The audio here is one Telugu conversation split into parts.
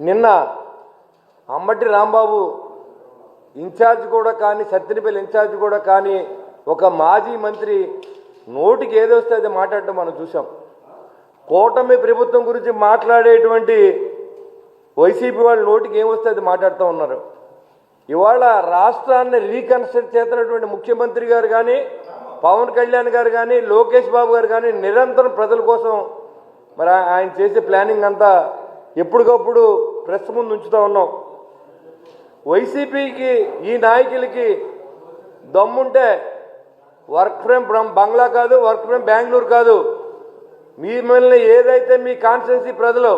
నిన్న అమ్మటి రాంబాబు ఇన్ఛార్జ్ కూడా కానీ సత్తినిపల్లి ఇన్ఛార్జ్ కూడా కానీ ఒక మాజీ మంత్రి నోటికి ఏదొస్తే అది మాట్లాడటం మనం చూసాం కూటమి ప్రభుత్వం గురించి మాట్లాడేటువంటి వైసీపీ వాళ్ళ నోటికి ఏమొస్తే అది మాట్లాడుతూ ఉన్నారు. ఇవాళ రాష్ట్రాన్ని రీకన్స్ట్రక్ట్ చేస్తున్నటువంటి ముఖ్యమంత్రి గారు కానీ పవన్ కళ్యాణ్ గారు కానీ లోకేష్ బాబు గారు కానీ నిరంతరం ప్రజల కోసం మరి ఆయన చేసే ప్లానింగ్ అంతా ఎప్పటికప్పుడు ప్రెస్ ముందు ఉంచుతూ ఉన్నాం. వైసీపీకి ఈ నాయకులకి దమ్ముంటే వర్క్ ఫ్రమ్ బంగ్లా కాదు వర్క్ ఫ్రమ్ బెంగళూరు కాదు. మిమ్మల్ని ఏదైతే మీ కాన్స్టిట్యున్సీ ప్రజలు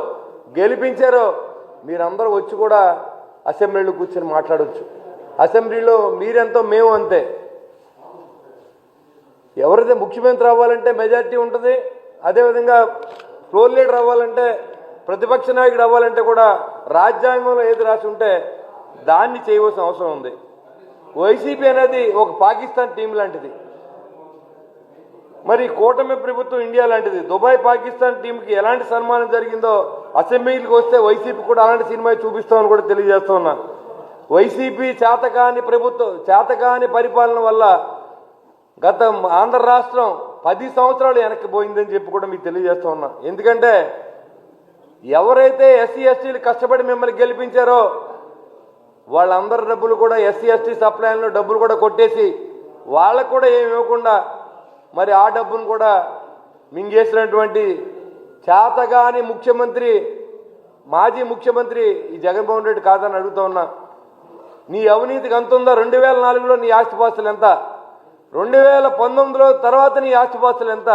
గెలిపించారో మీరందరూ వచ్చి కూడా అసెంబ్లీలో కూర్చొని మాట్లాడవచ్చు అసెంబ్లీలో మీరెంతో మేము అంతే. ఎవరైతే ముఖ్యమంత్రి అవ్వాలంటే మెజారిటీ ఉంటుంది అదేవిధంగా ఫ్లోర్ లీడర్ అవ్వాలంటే ప్రతిపక్ష నాయకుడు అవ్వాలంటే కూడా రాజ్యాంగంలో ఏది రాసి ఉంటే దాన్ని చేయవలసిన అవసరం ఉంది. వైసీపీ అనేది ఒక పాకిస్తాన్ టీం లాంటిది. మరి కూటమి ప్రభుత్వం ఇండియా లాంటిది. దుబాయ్ పాకిస్తాన్ టీంకి ఎలాంటి సన్మానం జరిగిందో అసెంబ్లీకి వస్తే వైసీపీ కూడా అలాంటి సినిమా చూపిస్తామని కూడా తెలియజేస్తున్నా వైసీపీ చేతకాని ప్రభుత్వం చేతకాని పరిపాలన వల్ల గత ఆంధ్ర రాష్ట్రం పది సంవత్సరాలు వెనక్కి పోయిందని చెప్పి కూడా మీకు తెలియజేస్తా ఉన్నా. ఎందుకంటే ఎవరైతే ఎస్సీ ఎస్టీలు కష్టపడి మిమ్మల్ని గెలిపించారో వాళ్ళందరి డబ్బులు కూడా ఎస్సీ ఎస్టీ సప్లైన్లో డబ్బులు కూడా కొట్టేసి వాళ్ళకు కూడా ఏమి ఇవ్వకుండా మరి ఆ డబ్బును కూడా మింగేసినటువంటి చేతగాని ముఖ్యమంత్రి మాజీ ముఖ్యమంత్రి ఈ జగన్మోహన్ రెడ్డి కాదని అడుగుతా ఉన్నా. నీ అవినీతికి అంత ఉందా? రెండు వేల నాలుగులో నీ ఆస్తిపాస్తులు ఎంత? రెండు వేల పంతొమ్మిదిలో తర్వాత నీ ఆస్తిపాస్తులు ఎంత?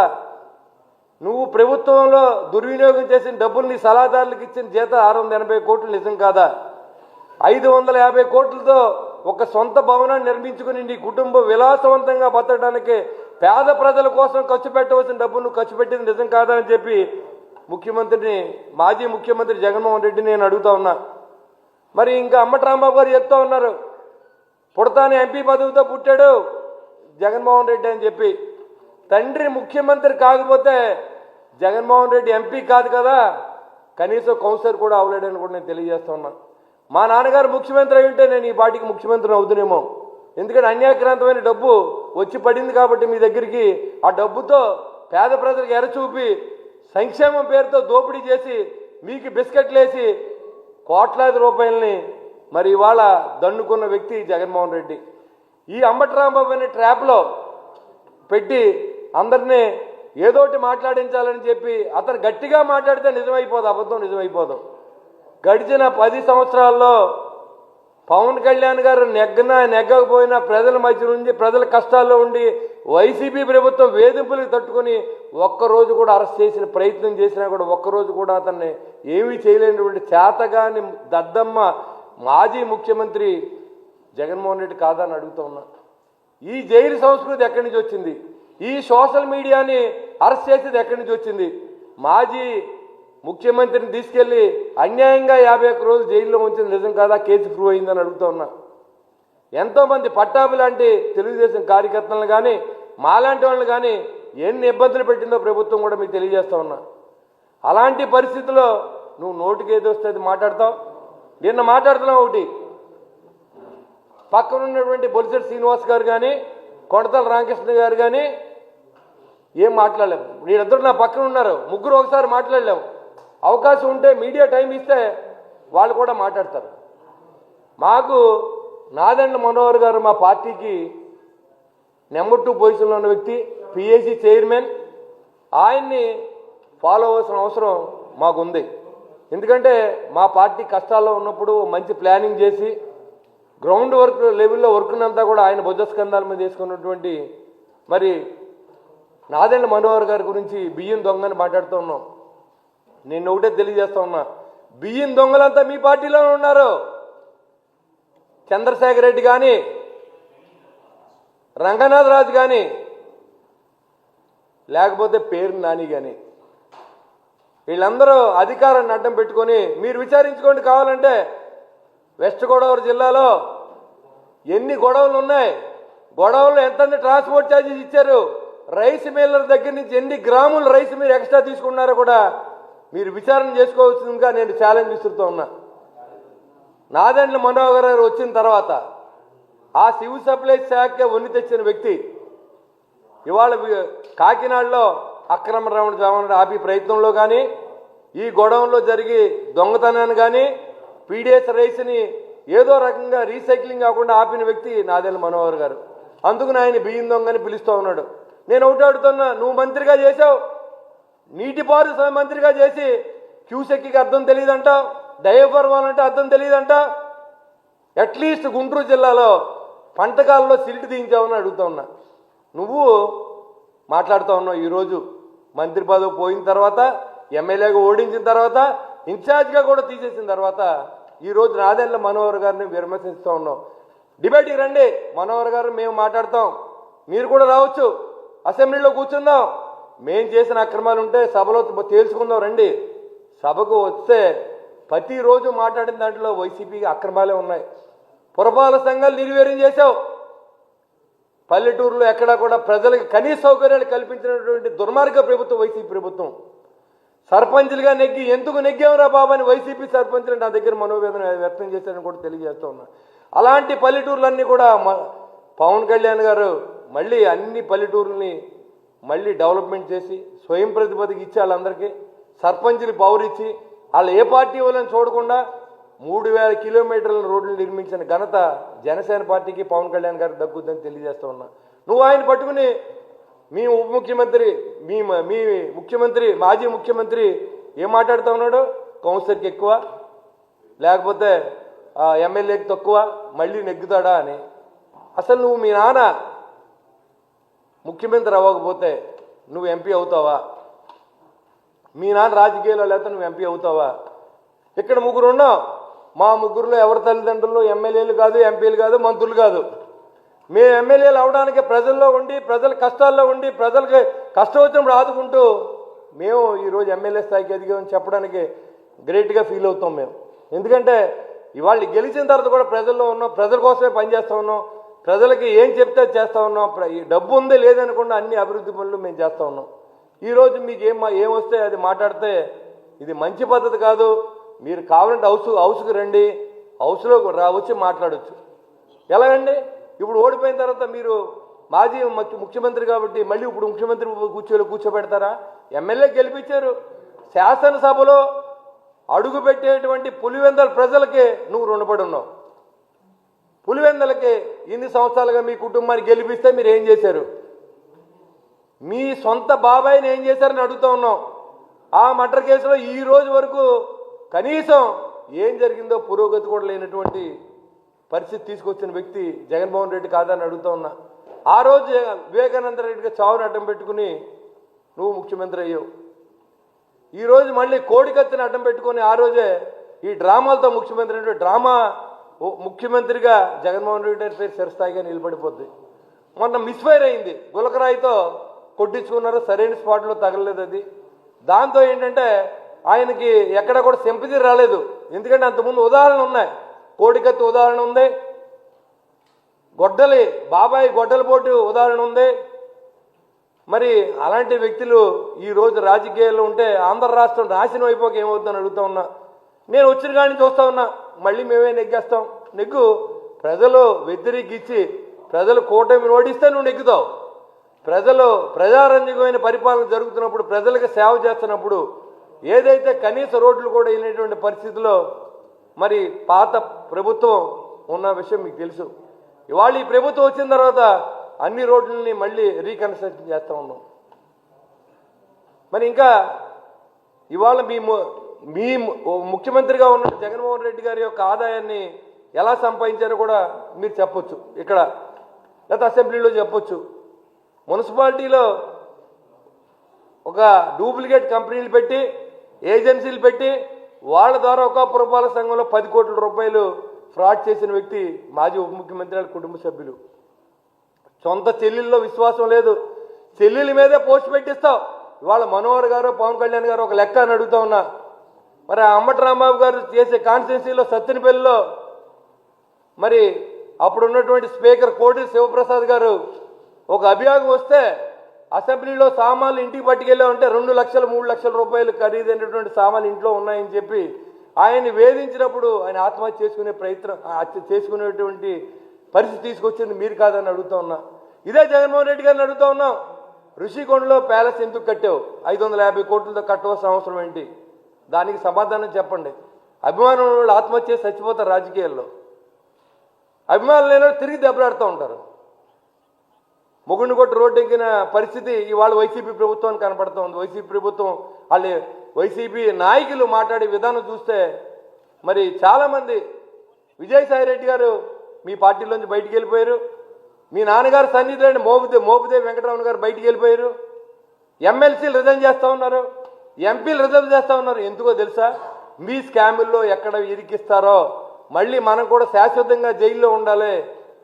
నువ్వు ప్రభుత్వంలో దుర్వినియోగం చేసిన డబ్బులు నీ సలహాదారులకు ఇచ్చిన జీతం ఆరు వందల ఎనభై కోట్లు నిజం కాదా? ఐదు వందల యాభై కోట్లతో ఒక సొంత భవనాన్ని నిర్మించుకుని నీ కుటుంబం విలాసవంతంగా బతకడానికి పేద ప్రజల కోసం ఖర్చు పెట్టవలసిన డబ్బును ఖర్చు పెట్టింది నిజం కాదా అని చెప్పి ముఖ్యమంత్రిని మాజీ ముఖ్యమంత్రి జగన్మోహన్ రెడ్డిని నేను అడుగుతా ఉన్నా. మరి ఇంకా అమ్మటి గారు చెప్తా ఉన్నారు. పుడతాని ఎంపీ పదవితో పుట్టాడు జగన్మోహన్ రెడ్డి అని చెప్పి. తండ్రి ముఖ్యమంత్రి కాకపోతే జగన్మోహన్ రెడ్డి ఎంపీ కాదు కదా. కనీసం కౌన్సిలర్ కూడా అవ్వలేడని కూడా నేను తెలియజేస్తా ఉన్నా. మా నాన్నగారు ముఖ్యమంత్రి అయి ఉంటే నేను ఈ పార్టీకి ముఖ్యమంత్రి అవుతునేమో ఎందుకంటే అన్యాక్రాంతమైన డబ్బు వచ్చి పడింది కాబట్టి మీ దగ్గరికి ఆ డబ్బుతో పేద ప్రజలకు ఎరచూపి సంక్షేమం పేరుతో దోపిడీ చేసి మీకు బిస్కెట్లు వేసి కోట్లాది రూపాయలని మరి ఇవాళ దండుకున్న వ్యక్తి జగన్మోహన్ రెడ్డి. ఈ అంబటి రాంబాబు అనే ట్రాప్లో పెట్టి అందరినీ ఏదోటి మాట్లాడించాలని చెప్పి అతను గట్టిగా మాట్లాడితే నిజమైపోదు అబద్ధం నిజమైపోదు. గడిచిన పది సంవత్సరాల్లో పవన్ కళ్యాణ్ గారు నెగ్గన నెగ్గకపోయినా ప్రజల మధ్య నుంచి ప్రజల కష్టాల్లో ఉండి వైసీపీ ప్రభుత్వం వేధింపులకు తట్టుకొని ఒక్కరోజు కూడా అరెస్ట్ చేసిన ప్రయత్నం చేసినా కూడా ఒక్కరోజు కూడా అతన్ని ఏమీ చేయలేనటువంటి చేతగాని దద్దమ్మ మాజీ ముఖ్యమంత్రి జగన్మోహన్ రెడ్డి కాదని అడుగుతా ఉన్నా. ఈ జైలు సంస్కృతి ఎక్కడి నుంచి వచ్చింది? ఈ సోషల్ మీడియాని అరెస్ట్ చేసేది ఎక్కడి నుంచి వచ్చింది? మాజీ ముఖ్యమంత్రిని తీసుకెళ్ళి అన్యాయంగా యాభై ఒక్క రోజులు జైల్లో ఉంచింది నిజం కాదా? కేసు ప్రూవ్ అయిందని అడుగుతా ఉన్నా. ఎంతోమంది పట్టాభి లాంటి తెలుగుదేశం కార్యకర్తలను కానీ మాలాంటి వాళ్ళని కానీ ఎన్ని ఇబ్బందులు పెట్టిందో ప్రభుత్వం కూడా మీకు తెలియజేస్తా ఉన్నా. అలాంటి పరిస్థితుల్లో నువ్వు నోటికి ఏది వస్తే అది మాట్లాడతావు? నిన్న మాట్లాడుతున్నావు ఒకటి. పక్కన ఉన్నటువంటి బొలిసెట్ శ్రీనివాస్ గారు కానీ కొడతల రామకృష్ణ గారు కానీ ఏం మాట్లాడలేము. వీళ్ళిద్దరు నా పక్కన ఉన్నారు. ముగ్గురు ఒకసారి మాట్లాడలేము. అవకాశం ఉంటే మీడియా టైం ఇస్తే వాళ్ళు కూడా మాట్లాడతారు. మాకు నాదండ మనోహర్ గారు మా పార్టీకి నెంబర్ టూ పొజిషన్లో ఉన్న వ్యక్తి పిఏసీ చైర్మన్. ఆయన్ని ఫాలో అవ్వాల్సిన అవసరం మాకుంది. ఎందుకంటే మా పార్టీ కష్టాల్లో ఉన్నప్పుడు మంచి ప్లానింగ్ చేసి గ్రౌండ్ వర్క్ లెవెల్లో వర్క్ అంతా కూడా ఆయన బుద్ధస్కంధాల మీద వేసుకున్నటువంటి మరి నాదెండ్ల మనోహర్ గారి గురించి బియ్యం దొంగని మాట్లాడుతూ ఉన్నాం. నేను ఒకటే తెలియజేస్తా ఉన్నా. బియ్యం దొంగలంతా మీ పార్టీలోనే ఉన్నారు. చంద్రశేఖర్ రెడ్డి కానీ రంగనాథ్ రాజు కానీ లేకపోతే పేరు నాని కానీ వీళ్ళందరూ అధికారాన్ని అడ్డం పెట్టుకొని మీరు విచారించుకోండి కావాలంటే వెస్ట్ గోదావరి జిల్లాలో ఎన్ని గొడవలు ఉన్నాయి? గొడవలు ఎంత ట్రాన్స్పోర్ట్ ఛార్జెస్ ఇచ్చారు? రైస్ మిల్లర్ దగ్గర నుంచి ఎన్ని గ్రాములు రైస్ మీరు ఎక్స్ట్రా తీసుకున్నారో కూడా మీరు విచారణ చేసుకోవాల్సిందిగా నేను ఛాలెంజ్ విసురుతూ ఉన్నా. నాదెండ్ల మనోహర్ గారు వచ్చిన తర్వాత ఆ సివిల్ సప్లై శాఖ వన్ని తెచ్చిన వ్యక్తి ఇవాళ కాకినాడలో అక్రమ రమణ జవాన్ ఆపి ప్రయత్నంలో కానీ ఈ గొడవలో జరిగి దొంగతనాన్ని కానీ పీడిఎస్ రైస్ని ఏదో రకంగా రీసైక్లింగ్ కాకుండా ఆపిన వ్యక్తి నాదెల్ల మనోహర్ గారు. అందుకు ఆయన బియ్యం దొంగని పిలుస్తూ ఉన్నాడు. నేను ఒకటి అడుగుతున్నా నువ్వు మంత్రిగా చేసావు నీటిపారుదల మంత్రిగా చేసి క్యూసెక్కి అర్థం తెలియదంటావు డయఫర్వాల్ అంటే అర్థం తెలియదంట. అట్లీస్ట్ గుంటూరు జిల్లాలో పంటకాలలో సిల్ట్ దించావని అడుగుతా ఉన్నా. నువ్వు మాట్లాడుతూ ఉన్నావు ఈరోజు. మంత్రి పదవి పోయిన తర్వాత ఎమ్మెల్యేగా ఓడించిన తర్వాత ఇన్ఛార్జ్గా కూడా తీసేసిన తర్వాత ఈరోజు నాదెండ్ల మనోహర్ గారిని విమర్శిస్తూ ఉన్నాం. డిబేట్కి రండి. మనోహర్ గారు మేము మాట్లాడతాం. మీరు కూడా రావచ్చు. అసెంబ్లీలో కూర్చుందాం. మేం చేసిన అక్రమాలు ఉంటే సభలో తేల్చుకుందాం రండి. సభకు వస్తే ప్రతిరోజు మాట్లాడిన దాంట్లో వైసీపీకి అక్రమాలే ఉన్నాయి. పురపాలక సంఘాలు నిర్వీర్యం చేశావు. పల్లెటూరులో ఎక్కడా కూడా ప్రజలకు కనీస సౌకర్యాలు కల్పించినటువంటి దుర్మార్గ ప్రభుత్వం వైసీపీ ప్రభుత్వం. సర్పంచ్లుగా నెగ్గి ఎందుకు నెగ్గావురా బాబు అని వైసీపీ సర్పంచ్లు నా దగ్గర మనోవేదన వ్యక్తం చేశారని కూడా తెలియజేస్తూ ఉన్నా. అలాంటి పల్లెటూర్లన్నీ కూడా మ- పవన్ కళ్యాణ్ గారు మళ్ళీ అన్ని పల్లెటూర్లని మళ్ళీ డెవలప్మెంట్ చేసి స్వయం ప్రతిపదికి ఇచ్చి వాళ్ళందరికీ సర్పంచులు పౌరిచ్చి వాళ్ళు ఏ పార్టీ వాళ్ళని చూడకుండా మూడు వేల కిలోమీటర్ల రోడ్లు నిర్మించిన ఘనత జనసేన పార్టీకి పవన్ కళ్యాణ్ గారికి దక్కుద్దని తెలియజేస్తూ ఉన్నా. నువ్వు ఆయన పట్టుకుని మీ ఉప ముఖ్యమంత్రి మీ మీ ముఖ్యమంత్రి మాజీ ముఖ్యమంత్రి ఏం మాట్లాడుతూ ఉన్నాడు? కౌన్సిలర్కి ఎక్కువ లేకపోతే ఎమ్మెల్యేకి తక్కువ మళ్ళీ నెగ్గుతాడా అని. అసలు నువ్వు మీ నాన్న ముఖ్యమంత్రి అవ్వకపోతే నువ్వు ఎంపీ అవుతావా? మీ నాన్న రాజకీయాల్లో లేకపోతే నువ్వు ఎంపీ అవుతావా? ఇక్కడ ముగ్గురు ఉన్నావు మా ముగ్గురులో ఎవరి తల్లిదండ్రులు? ఎమ్మెల్యేలు కాదు ఎంపీలు కాదు మంత్రులు కాదు. మేము ఎమ్మెల్యేలు అవడానికి ప్రజల్లో ఉండి ప్రజల కష్టాల్లో ఉండి ప్రజలకి కష్టం వచ్చినప్పుడు ఆదుకుంటూ మేము ఈరోజు ఎమ్మెల్యే స్థాయికి ఎదిగామని చెప్పడానికి గ్రేట్గా ఫీల్ అవుతాం మేము. ఎందుకంటే ఇవాళ గెలిచిన తర్వాత కూడా ప్రజల్లో ఉన్నాం ప్రజల కోసమే పనిచేస్తూ ఉన్నాం ప్రజలకి ఏం చెప్తే చేస్తూ ఉన్నాం ఈ డబ్బు ఉందే లేదనకుండా అన్ని అభివృద్ధి పనులు మేము చేస్తూ ఉన్నాం. ఈరోజు మీకు ఏం ఏం వస్తే అది మాట్లాడితే ఇది మంచి పద్ధతి కాదు. మీరు కావాలంటే హౌస్ హౌస్కి రండి హౌస్లో రా వచ్చి మాట్లాడొచ్చు. ఎలాగండి ఇప్పుడు ఓడిపోయిన తర్వాత మీరు మాజీ ముఖ్యమంత్రి కాబట్టి మళ్ళీ ఇప్పుడు ముఖ్యమంత్రి కూర్చోలో కూర్చోబెడతారా? ఎమ్మెల్యే గెలిపించారు. శాసనసభలో అడుగుపెట్టేటువంటి పులివెందల ప్రజలకే నువ్వు రుణపడి ఉన్నావు. పులివెందలకి ఇన్ని సంవత్సరాలుగా మీ కుటుంబాన్ని గెలిపిస్తే మీరు ఏం చేశారు? మీ సొంత బాబాయిని ఏం చేశారని అడుగుతూ ఉన్నాం ఆ మర్డర్ కేసులో ఈ రోజు వరకు కనీసం ఏం జరిగిందో పురోగతి కూడా లేనటువంటి పరిస్థితి తీసుకొచ్చిన వ్యక్తి జగన్మోహన్ రెడ్డి కాదని అడుగుతా ఉన్నా. ఆ రోజు వివేకానంద రెడ్డిగా చావును అడ్డం పెట్టుకుని నువ్వు ముఖ్యమంత్రి అయ్యావు. ఈ రోజు మళ్ళీ కోడికత్తిని అడ్డం పెట్టుకొని ఆ రోజే ఈ డ్రామాలతో ముఖ్యమంత్రి అంటే డ్రామా ముఖ్యమంత్రిగా జగన్మోహన్ రెడ్డి గారి పేరు చిరస్థాయిగా నిలబడిపోద్ది. మొన్న మిస్ఫైర్ అయింది. గులకరాయితో కొట్టించుకున్నారు సరైన స్పాట్లో తగలలేదు అది. దాంతో ఏంటంటే ఆయనకి ఎక్కడ కూడా సింపతి రాలేదు. ఎందుకంటే అంతకుముందు ఉదాహరణలు ఉన్నాయి. కోడికత్తి ఉదాహరణ ఉంది. గొడ్డలి బాబాయ్ గొడ్డల పోటు ఉదాహరణ ఉంది. మరి అలాంటి వ్యక్తులు ఈ రోజు రాజకీయాల్లో ఉంటే ఆంధ్ర రాష్ట్రం నాశనం అయిపోక ఏమవుతుందని అడుగుతా ఉన్నా. నేను వచ్చిన కానీ చూస్తా ఉన్నా మళ్ళీ మేమే నెగ్గేస్తాం. నెగ్గు. ప్రజలు వ్యతిరేకించి ప్రజలు కూటమి ఓడిస్తే నువ్వు నెగ్గుతావు. ప్రజలు ప్రజారంజకమైన పరిపాలన జరుగుతున్నప్పుడు ప్రజలకు సేవ చేస్తున్నప్పుడు ఏదైతే కనీస రోడ్లు కూడా అయినటువంటి పరిస్థితిలో మరి పాత ప్రభుత్వం ఉన్న విషయం మీకు తెలుసు. ఇవాళ ఈ ప్రభుత్వం వచ్చిన తర్వాత అన్ని రోడ్లని మళ్ళీ రీకన్స్ట్రక్షన్ చేస్తూ ఉన్నాం. మరి ఇంకా ఇవాళ మీ మీ ముఖ్యమంత్రిగా ఉన్న జగన్మోహన్ రెడ్డి గారి యొక్క ఆదాయాన్ని ఎలా సంపాదించారో కూడా మీరు చెప్పొచ్చు. ఇక్కడ లేకపోతే అసెంబ్లీలో చెప్పొచ్చు. మున్సిపాలిటీలో ఒక డూప్లికేట్ కంపెనీలు పెట్టి ఏజెన్సీలు పెట్టి వాళ్ళ ద్వారా ఒక పురపాలక సంఘంలో పది కోట్ల రూపాయలు ఫ్రాడ్ చేసిన వ్యక్తి మాజీ ఉప ముఖ్యమంత్రి కుటుంబ సభ్యులు. సొంత చెల్లెల్లో విశ్వాసం లేదు. చెల్లెల మీదే పోస్ట్ పెట్టిస్తావు. ఇవాళ మనోహర్ గారు పవన్ కళ్యాణ్ గారు ఒక లెక్క అని అడుగుతా ఉన్నా. మరి అమ్మట రాంబాబు గారు చేసే కాన్స్టిట్యున్సీలో సత్యనపల్లిలో మరి అప్పుడు ఉన్నటువంటి స్పీకర్ కోటి శివప్రసాద్ గారు ఒక అభియోగం వస్తే అసెంబ్లీలో సామాన్లు ఇంటికి పట్టుకెళ్ళామంటే రెండు లక్షలు మూడు లక్షల రూపాయలు ఖరీదైనటువంటి సామాన్లు ఇంట్లో ఉన్నాయని చెప్పి ఆయన్ని వేధించినప్పుడు ఆయన ఆత్మహత్య చేసుకునే ప్రయత్నం హత్య చేసుకునేటువంటి పరిస్థితి తీసుకొచ్చింది మీరు కాదని అడుగుతా ఉన్నా. ఇదే జగన్మోహన్ రెడ్డి గారిని అడుగుతా ఉన్నాం. ఋషికొండలో ప్యాలెస్ ఎందుకు కట్టావు? ఐదు వందల యాభై కోట్లతో కట్టవలసిన అవసరం ఏంటి? దానికి సమాధానం చెప్పండి. అభిమానం వాళ్ళు ఆత్మహత్య చేసి చచ్చిపోతారు రాజకీయాల్లో. అభిమానులు లేని తిరిగి దెబ్బలాడుతూ ఉంటారు. ముగుండు కొట్టు రోడ్డు ఎక్కిన పరిస్థితి ఇవాళ వైసీపీ ప్రభుత్వానికి కనపడుతోంది. వైసీపీ ప్రభుత్వం వాళ్ళు వైసీపీ నాయకులు మాట్లాడే విధానం చూస్తే మరి చాలామంది విజయసాయి రెడ్డి గారు మీ పార్టీలోంచి బయటికి వెళ్ళిపోయారు. మీ నాన్నగారు సన్నిధిలోని మోపుదే మోపుదేవి వెంకటరమణ గారు బయటికి వెళ్ళిపోయారు. ఎమ్మెల్సీలు రిజైన్ చేస్తూ ఉన్నారు. ఎంపీలు రిజర్వ్ చేస్తూ ఉన్నారు. ఎందుకో తెలుసా? మీ స్కాముల్లో ఎక్కడ ఇరికిస్తారో మళ్ళీ మనం కూడా శాశ్వతంగా జైల్లో ఉండాలి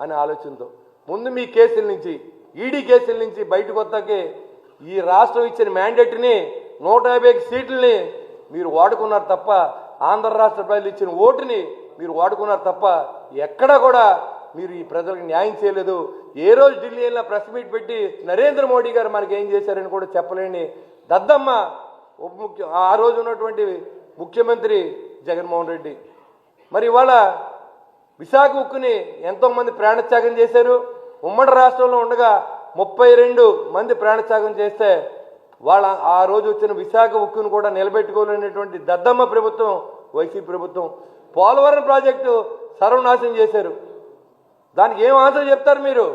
అనే ఆలోచనతో. ముందు మీ కేసుల నుంచి ఈడీ కేసుల నుంచి బయటకు వద్దకి ఈ రాష్ట్రం ఇచ్చిన మ్యాండేట్ని నూట యాభై సీట్లని మీరు వాడుకున్నారు తప్ప ఆంధ్ర రాష్ట్ర ప్రజలు ఇచ్చిన ఓటుని మీరు వాడుకున్నారు తప్ప ఎక్కడా కూడా మీరు ఈ ప్రజలకు న్యాయం చేయలేదు. ఏ రోజు ఢిల్లీ వెళ్ళినా ప్రెస్ మీట్ పెట్టి నరేంద్ర మోడీ గారు మనకి ఏం చేశారని కూడా చెప్పలేని దద్దమ్మ ఉప ముఖ్య ఆ రోజు ఉన్నటువంటి ముఖ్యమంత్రి జగన్మోహన్ రెడ్డి. మరి ఇవాళ విశాఖ ఉక్కుని ఎంతోమంది ప్రాణత్యాగం చేశారు. ఉమ్మడి రాష్ట్రంలో ఉండగా ముప్పై రెండు మంది ప్రాణత్యాగం చేస్తే వాళ్ళ ఆ రోజు వచ్చిన విశాఖ ఉక్కును కూడా నిలబెట్టుకోలేనటువంటి దద్దమ్మ ప్రభుత్వం వైసీపీ ప్రభుత్వం పోలవరం ప్రాజెక్టు సర్వనాశనం చేశారు. దానికి ఏం ఆన్సర్ చెప్తారు మీరు?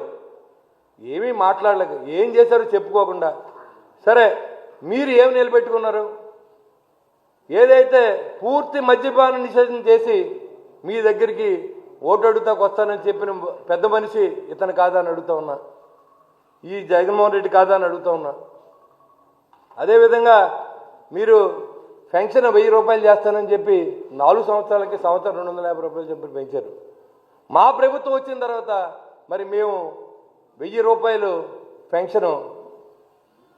ఏమీ మాట్లాడలేక ఏం చేశారో చెప్పుకోకుండా. సరే మీరు ఏం నిలబెట్టుకున్నారు? ఏదైతే పూర్తి మద్యపాన నిషేధం చేసి మీ దగ్గరికి ఓటు అడుగుతాకు వస్తానని చెప్పిన పెద్ద మనిషి ఇతను కాదా అని అడుగుతా ఉన్నా. ఈ జగన్మోహన్ రెడ్డి కాదా అని అడుగుతా ఉన్నా. అదేవిధంగా మీరు పెన్షన్ వెయ్యి రూపాయలు చేస్తానని చెప్పి నాలుగు సంవత్సరాలకి సంవత్సరం రెండు వందల యాభై రూపాయలు చెప్పి పెంచారు. మా ప్రభుత్వం వచ్చిన తర్వాత మరి మేము వెయ్యి రూపాయలు పెన్షను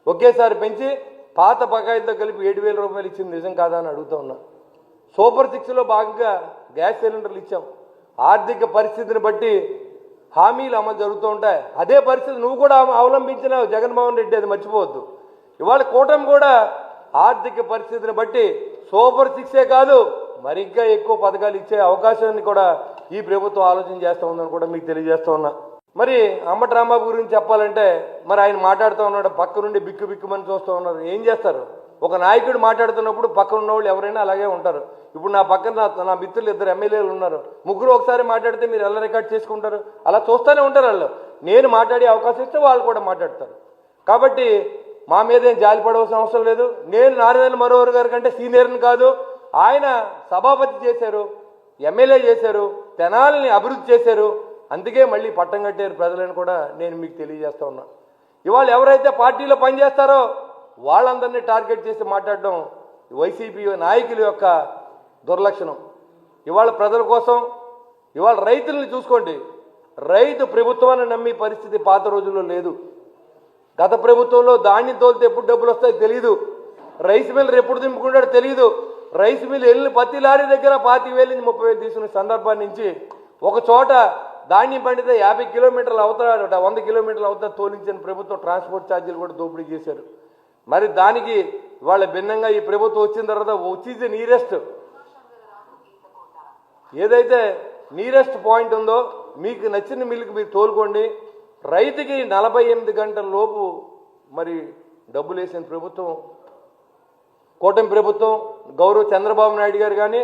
ఒకేసారి పెంచి పాత బకాయిలతో కలిపి ఏడు వేల రూపాయలు ఇచ్చింది నిజం కాదా అని అడుగుతా ఉన్నా. సూపర్ సిక్స్లో భాగంగా గ్యాస్ సిలిండర్లు ఇచ్చాం. ఆర్థిక పరిస్థితిని బట్టి హామీలు అమలు జరుగుతూ ఉంటాయి. అదే పరిస్థితి నువ్వు కూడా అవలంబించిన జగన్మోహన్ రెడ్డి అది మర్చిపోవద్దు. ఇవాళ కూటమి కూడా ఆర్థిక పరిస్థితిని బట్టి సూపర్ సిక్సే కాదు మరి ఇంకా ఎక్కువ పథకాలు ఇచ్చే అవకాశాన్ని కూడా ఈ ప్రభుత్వం ఆలోచన చేస్తూ ఉందని కూడా మీకు తెలియజేస్తూ ఉన్నా. మరి అంబటి రాంబాబు గురించి చెప్పాలంటే మరి ఆయన మాట్లాడుతూ ఉన్నాడు పక్క నుండి బిక్కు బిక్కుమని చూస్తూ ఉన్నారు. ఏం చేస్తారు? ఒక నాయకుడు మాట్లాడుతున్నప్పుడు పక్కన ఉన్నవాళ్ళు ఎవరైనా అలాగే ఉంటారు. ఇప్పుడు నా పక్కన నా- మిత్రులు ఇద్దరు ఎమ్మెల్యేలు ఉన్నారు. ముగ్గురు ఒకసారి మాట్లాడితే మీరు ఎలా రికార్డ్ చేసుకుంటారు? అలా చూస్తూనే ఉంటారు వాళ్ళు. నేను మాట్లాడే అవకాశం ఇస్తే వాళ్ళు కూడా మాట్లాడతారు. కాబట్టి మా మీద ఏం జాలి పడవలసిన అవసరం లేదు. నేను నారాయణ మరోవర్ గారి కంటే సీనియర్ని కాదు. ఆయన సభాపతి చేశారు ఎమ్మెల్యే చేశారు తెనాలని అభివృద్ధి చేశారు. అందుకే మళ్ళీ పట్టం కట్టారు ప్రజలను కూడా నేను మీకు తెలియజేస్తా ఉన్నా. ఇవాళ ఎవరైతే పార్టీలో పనిచేస్తారో వాళ్ళందరినీ టార్గెట్ చేసి మాట్లాడడం వైసీపీ నాయకుల యొక్క దుర్లక్షణం. ఇవాళ ప్రజల కోసం ఇవాళ రైతుల్ని చూసుకోండి. రైతు ప్రభుత్వాన్ని నమ్మి పరిస్థితి పాత రోజుల్లో లేదు. గత ప్రభుత్వంలో ధాన్యం తోలితే ఎప్పుడు డబ్బులు వస్తాయో తెలియదు రైస్ మిల్ ఎప్పుడు దింపుకుంటాడో తెలియదు రైస్ మిల్ వెళ్ళిన ప్రతి లారీ దగ్గర పాతి వేలు నుంచి ముప్పై వేలు తీసుకునే సందర్భాన్ని నుంచి ఒక చోట ధాన్యం పండితే యాభై కిలోమీటర్లు అవుతాడట వంద కిలోమీటర్లు అవుతా తోలించిన ప్రభుత్వం ట్రాన్స్పోర్ట్ ఛార్జీలు కూడా దోపిడీ చేశారు. మరి దానికి వాళ్ళ భిన్నంగా ఈ ప్రభుత్వం వచ్చిన తర్వాత వచ్చి నీరెస్ట్ ఏదైతే నీరెస్ట్ పాయింట్ ఉందో మీకు నచ్చిన మిల్లుకి మీరు తోలుకోండి. రైతుకి నలభై ఎనిమిది గంటల లోపు మరి డబ్బులు వేసిన ప్రభుత్వం కూటమి ప్రభుత్వం గౌరవ చంద్రబాబు నాయుడు గారు కానీ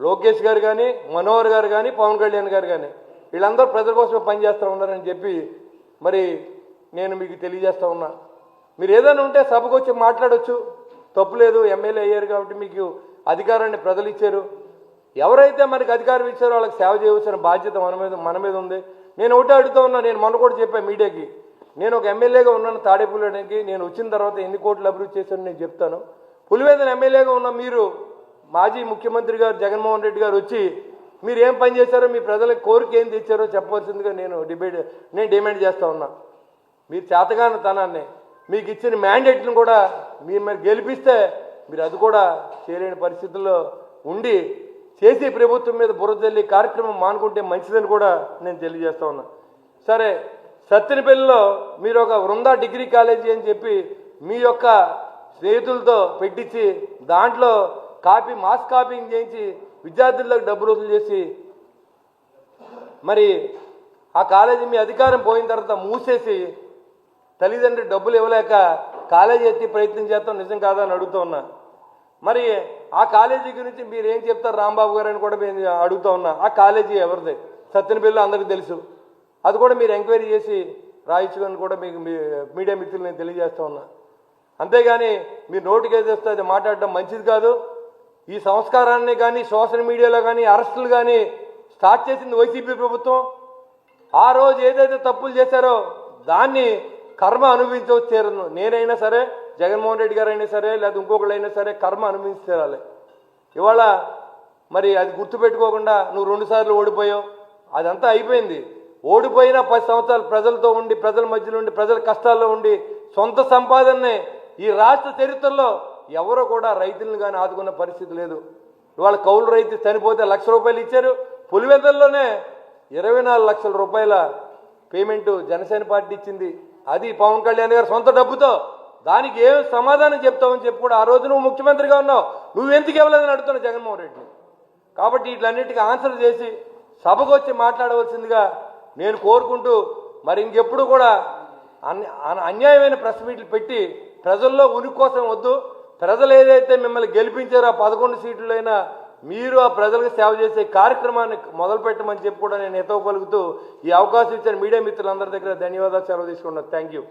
లోకేష్ గారు కానీ మనోహర్ గారు కానీ పవన్ కళ్యాణ్ గారు కానీ వీళ్ళందరూ ప్రజల కోసమే పనిచేస్తూ ఉన్నారని చెప్పి మరి నేను మీకు తెలియజేస్తూ ఉన్నా. మీరు ఏదైనా ఉంటే సభకు వచ్చి మాట్లాడవచ్చు తప్పులేదు ఎమ్మెల్యే అయ్యారు కాబట్టి మీకు అధికారాన్ని ప్రజలు ఇచ్చారు. ఎవరైతే మనకి అధికారం ఇచ్చారో వాళ్ళకి సేవ చేయవలసిన బాధ్యత మన మీద మన మీద ఉంది. నేను ఒకటే అడుగుతూ ఉన్నా నేను మొన్న కూడా చెప్పాను మీడియాకి. నేను ఒక ఎమ్మెల్యేగా ఉన్నాను తాడేపుల్లడానికి నేను వచ్చిన తర్వాత ఎన్ని కోట్లు అభివృద్ధి చేశాను నేను చెప్తాను. పులివేదన ఎమ్మెల్యేగా ఉన్న మీరు మాజీ ముఖ్యమంత్రి గారు జగన్మోహన్ రెడ్డి గారు వచ్చి మీరు ఏం పని చేశారో మీ ప్రజలకు కోరిక ఏం తెచ్చారో చెప్పవలసిందిగా నేను డిబేట్ నేను డిమాండ్ చేస్తూ ఉన్నా. మీరు చేతగాని తనాన్ని. మీకు ఇచ్చిన మ్యాండేట్ను కూడా మీరు మరి గెలిపిస్తే మీరు అది కూడా చేయలేని పరిస్థితుల్లో ఉండి చేసి ప్రభుత్వం మీద బురదల్లి కార్యక్రమం మానుకుంటే మంచిదని కూడా నేను తెలియజేస్తా ఉన్నా. సరే సత్తెనపల్లిలో మీరు ఒక వృందా డిగ్రీ కాలేజీ అని చెప్పి మీ యొక్క స్నేహితులతో పెట్టించి దాంట్లో కాపీ మాస్ కాపీయింగ్ చేయించి విద్యార్థులకు డబ్బులు వసూలు చేసి మరి ఆ కాలేజీ మీ అధికారం పోయిన తర్వాత మూసేసి తల్లిదండ్రులు డబ్బులు ఇవ్వలేక కాలేజీ ఎత్తి ప్రయత్నం చేస్తాం నిజం కాదా అని అడుగుతూ ఉన్నా. మరి ఆ కాలేజీ గురించి మీరు ఏం చెప్తారు రాంబాబు గారు అని కూడా మేము అడుగుతూ ఉన్నా. ఆ కాలేజీ ఎవరిది? సత్యనపల్లి అందరికీ తెలుసు. అది కూడా మీరు ఎంక్వైరీ చేసి రాయించుకొని కూడా మీకు మీ మీడియా మిత్రులు నేను తెలియజేస్తూ ఉన్నా. అంతేగాని మీరు నోటికి ఏదేస్తే అది మాట్లాడడం మంచిది కాదు. ఈ సంస్కారాన్ని కానీ సోషల్ మీడియాలో కానీ అరెస్టులు కానీ స్టార్ట్ చేసింది వైసీపీ ప్రభుత్వం. ఆ రోజు ఏదైతే తప్పులు చేశారో దాన్ని కర్మ అనుభవించవచ్చు తీరను. నేనైనా సరే జగన్మోహన్ రెడ్డి గారు అయినా సరే లేదా ఇంకొకళ్ళైనా సరే కర్మ అనుభవించాలి ఇవాళ మరి అది గుర్తుపెట్టుకోకుండా నువ్వు రెండుసార్లు ఓడిపోయావు. అదంతా అయిపోయింది. ఓడిపోయిన పది సంవత్సరాలు ప్రజలతో ఉండి ప్రజల మధ్యలో ఉండి ప్రజల కష్టాల్లో ఉండి సొంత సంపాదననే ఈ రాష్ట్ర చరిత్రలో ఎవరో కూడా రైతులను కానీ ఆదుకున్న పరిస్థితి లేదు. ఇవాళ కౌలు రైతు చనిపోతే లక్ష రూపాయలు ఇచ్చారు. పులివెందల్లోనే ఇరవై నాలుగు లక్షల రూపాయల పేమెంటు జనసేన పార్టీ ఇచ్చింది. అది పవన్ కళ్యాణ్ గారు సొంత డబ్బుతో. దానికి ఏం సమాధానం చెప్తావని చెప్పి కూడా ఆ రోజు నువ్వు ముఖ్యమంత్రిగా ఉన్నావు. నువ్వు ఎందుకు ఇవ్వలేదని అడుగుతున్నావు జగన్మోహన్ రెడ్డిని. కాబట్టి వీటిలన్నిటికీ ఆన్సర్ చేసి సభకు వచ్చి మాట్లాడవలసిందిగా నేను కోరుకుంటూ మరి ఇంకెప్పుడు కూడా అన్య- అన్యాయమైన ప్రెస్ మీట్లు పెట్టి ప్రజల్లో ఉనికి కోసం వద్దు. ప్రజలు ఏదైతే మిమ్మల్ని గెలిపించారో ఆ పదకొండు సీట్లైనా మీరు ఆ ప్రజలకు సేవ చేసే కార్యక్రమాన్ని మొదలు పెట్టమని చెప్పి కూడా నేను ఎతో పలుకుతూ ఈ అవకాశం ఇచ్చిన మీడియా మిత్రులందరి దగ్గర ధన్యవాదాలు సెలవు తీసుకున్నాను థ్యాంక్ యూ